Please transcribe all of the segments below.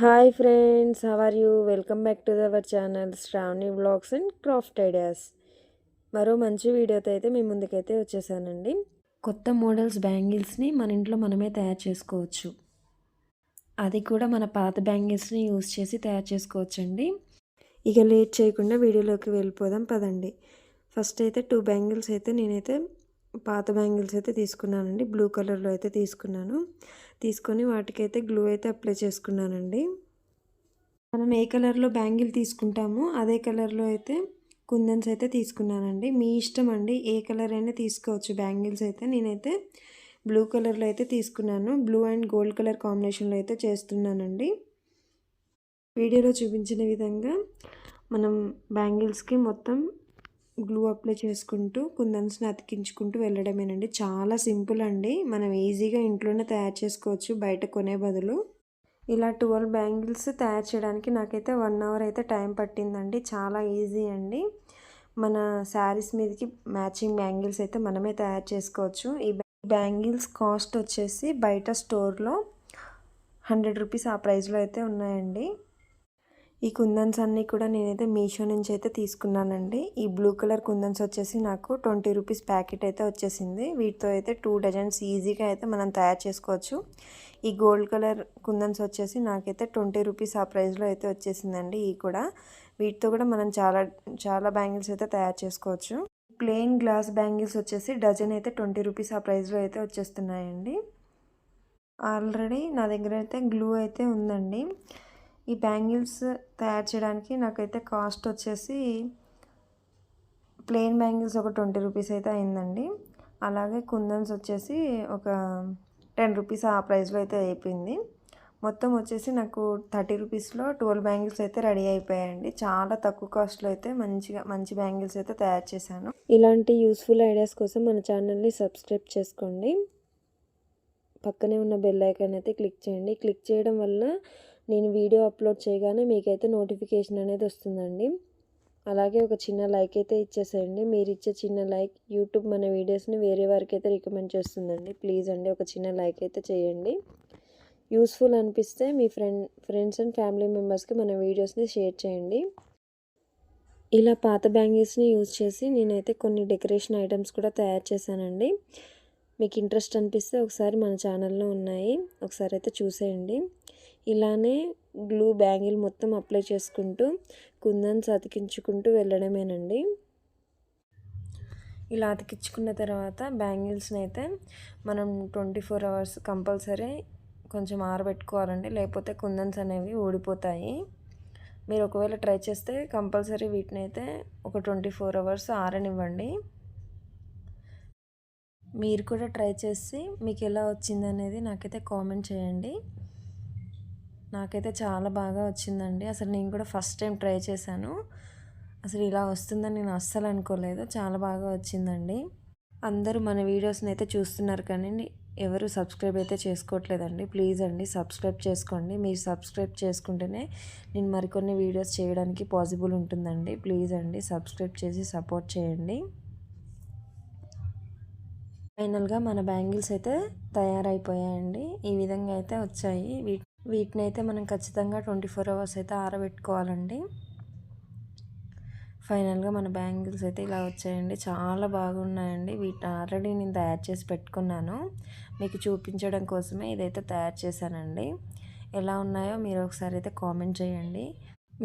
Hi friends are you welcome back to our channel Sravani blogs and craft ideas మరో మంచి వీడియోతో అయితే మీ ముందుకైతే వచ్చేసానండి. కొత్త మోడల్స్ బ్యాంగిల్స్ని మన ఇంట్లో మనమే తయారు చేసుకోవచ్చు. అది కూడా మన పాత బ్యాంగిల్స్ని యూస్ చేసి తయారు చేసుకోవచ్చండి. ఇక లేట్ చేయకుండా వీడియోలోకి వెళ్ళిపోదాం పదండి. ఫస్ట్ అయితే టూ బ్యాంగిల్స్ అయితే నేనైతే పాత బ్యాంగిల్స్ అయితే తీసుకున్నానండి. బ్లూ కలర్లో అయితే తీసుకున్నాను. తీసుకొని వాటికైతే గ్లూ అయితే అప్లై చేసుకున్నానండి. మనం ఏ కలర్లో బ్యాంగిల్ తీసుకుంటామో అదే కలర్లో అయితే కుందన్స్ అయితే తీసుకున్నానండి. మీ ఇష్టం అండి. ఏ కలర్ అయినా తీసుకోవచ్చు. బ్యాంగిల్స్ అయితే నేనైతే బ్లూ కలర్లో అయితే తీసుకున్నాను. బ్లూ అండ్ గోల్డ్ కలర్ కాంబినేషన్లో అయితే చేస్తున్నానండి. వీడియోలో చూపించిన విధంగా మనం బ్యాంగిల్స్కి మొత్తం గ్లూ అప్లై చేసుకుంటూ కుందన్స్ని అతికించుకుంటూ వెళ్ళడమేనండి. చాలా సింపుల్ అండి. మనం ఈజీగా ఇంట్లోనే తయారు చేసుకోవచ్చు బయట కొనే బదులు. ఇలా ట్వెల్వ్ బ్యాంగిల్స్ తయారు చేయడానికి నాకైతే వన్ అవర్ అయితే టైం పట్టిందండి. చాలా ఈజీ అండి. మన శారీస్ మీదకి మ్యాచింగ్ బ్యాంగిల్స్ అయితే మనమే తయారు చేసుకోవచ్చు. ఈ బ్యాంగిల్స్ కాస్ట్ వచ్చేసి బయట స్టోర్లో హండ్రెడ్ రూపీస్ ఆ ప్రైస్లో అయితే ఉన్నాయండి. ఈ కుందన్స్ అన్నీ కూడా నేనైతే మీషో నుంచి అయితే తీసుకున్నానండి. ఈ బ్లూ కలర్ కుందన్స్ వచ్చేసి నాకు ట్వంటీ రూపీస్ ప్యాకెట్ అయితే వచ్చేసింది. వీటితో అయితే టూ డజన్స్ ఈజీగా అయితే మనం తయారు చేసుకోవచ్చు. ఈ గోల్డ్ కలర్ కుందన్స్ వచ్చేసి నాకైతే ట్వంటీ రూపీస్ ఆ ప్రైస్లో అయితే వచ్చేసిందండి ఈ కూడా. వీటితో కూడా మనం చాలా చాలా బ్యాంగిల్స్ అయితే తయారు చేసుకోవచ్చు. ప్లెయిన్ గ్లాస్ బ్యాంగిల్స్ వచ్చేసి డజన్ అయితే ట్వంటీ రూపీస్ ఆ ప్రైస్లో అయితే వచ్చేస్తున్నాయండి. ఆల్రెడీ నా దగ్గర అయితే గ్లూ అయితే ఉందండి. ఈ బ్యాంగిల్స్ తయారు చేయడానికి నాకైతే కాస్ట్ వచ్చేసి ప్లెయిన్ బ్యాంగిల్స్ ఒక ట్వంటీ రూపీస్ అయితే అయిందండి. అలాగే కుందన్స్ వచ్చేసి ఒక టెన్ రూపీస్ ఆ ప్రైస్లో అయితే అయిపోయింది. మొత్తం వచ్చేసి నాకు థర్టీ రూపీస్లో ట్వెల్వ్ బ్యాంగిల్స్ అయితే రెడీ అయిపోయాయండి. చాలా తక్కువ కాస్ట్లో అయితే మంచిగా మంచి బ్యాంగిల్స్ అయితే తయారు చేశాను. ఇలాంటి యూస్ఫుల్ ఐడియాస్ కోసం మన ఛానల్ని సబ్స్క్రైబ్ చేసుకోండి. పక్కనే ఉన్న బెల్ ఐకాన్ అయితే క్లిక్ చేయండి. క్లిక్ చేయడం వల్ల నేను వీడియో అప్లోడ్ చేయగానే మీకైతే నోటిఫికేషన్ అనేది వస్తుందండి. అలాగే ఒక చిన్న లైక్ అయితే ఇచ్చేసేయండి. మీరు ఇచ్చే చిన్న లైక్ యూట్యూబ్ మన వీడియోస్ని వేరే వారికి అయితే రికమెండ్ చేస్తుందండి. ప్లీజ్ అండి ఒక చిన్న లైక్ అయితే చేయండి. యూస్ఫుల్ అనిపిస్తే మీ ఫ్రెండ్ ఫ్రెండ్స్ అండ్ ఫ్యామిలీ మెంబర్స్కి మన వీడియోస్ని షేర్ చేయండి. ఇలా పాత బ్యాంగిల్స్ని యూజ్ చేసి నేనైతే కొన్ని డెకరేషన్ ఐటమ్స్ కూడా తయారు చేశానండి. మీకు ఇంట్రెస్ట్ అనిపిస్తే ఒకసారి మన ఛానల్లో ఉన్నాయి. ఒకసారి అయితే చూసేయండి. ఇలానే గ్లూ బ్యాంగిల్ మొత్తం అప్లై చేసుకుంటూ కుందన్స్ అతికించుకుంటూ వెళ్ళడమేనండి. ఇలా అతికించుకున్న తర్వాత బ్యాంగిల్స్ని అయితే మనం ట్వంటీ ఫోర్ అవర్స్ కంపల్సరీ కొంచెం ఆరబెట్టుకోవాలండి. లేకపోతే కుందన్స్ అనేవి ఊడిపోతాయి. మీరు ఒకవేళ ట్రై చేస్తే కంపల్సరీ వీటిని అయితే ఒక ట్వంటీ ఫోర్ అవర్స్ ఆరనివ్వండి. మీరు కూడా ట్రై చేసి మీకు ఎలా వచ్చిందనేది నాకైతే కామెంట్ చేయండి. నాకైతే చాలా బాగా వచ్చిందండి. అసలు నేను కూడా ఫస్ట్ టైం ట్రై చేశాను. అసలు ఇలా వస్తుందని నేను అస్సలు అనుకోలేదు. చాలా బాగా వచ్చిందండి. అందరూ మన వీడియోస్ని అయితే చూస్తున్నారు కానీ ఎవరు సబ్స్క్రైబ్ అయితే చేసుకోవట్లేదండి. ప్లీజ్ అండి సబ్స్క్రైబ్ చేసుకోండి. మీరు సబ్స్క్రైబ్ చేసుకుంటేనే నేను మరికొన్ని వీడియోస్ చేయడానికి పాసిబుల్ ఉంటుందండి. ప్లీజ్ అండి సబ్స్క్రైబ్ చేసి సపోర్ట్ చేయండి. ఫైనల్గా మన బ్యాంగిల్స్ అయితే తయారైపోయాయండి. ఈ విధంగా అయితే వచ్చాయి. వీటిని అయితే మనం ఖచ్చితంగా ట్వంటీ ఫోర్ అవర్స్ అయితే ఆరబెట్టుకోవాలండి. ఫైనల్గా మన బ్యాంగిల్స్ అయితే ఇలా వచ్చాయండి. చాలా బాగున్నాయండి. వీటిని ఆల్రెడీ నేను తయారు చేసి పెట్టుకున్నాను. మీకు చూపించడం కోసమే ఇదైతే తయారు చేశానండి. ఎలా ఉన్నాయో మీరు ఒకసారి అయితే కామెంట్ చేయండి.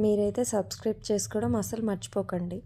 మీరైతే సబ్స్క్రైబ్ చేసుకోవడం అసలు మర్చిపోకండి.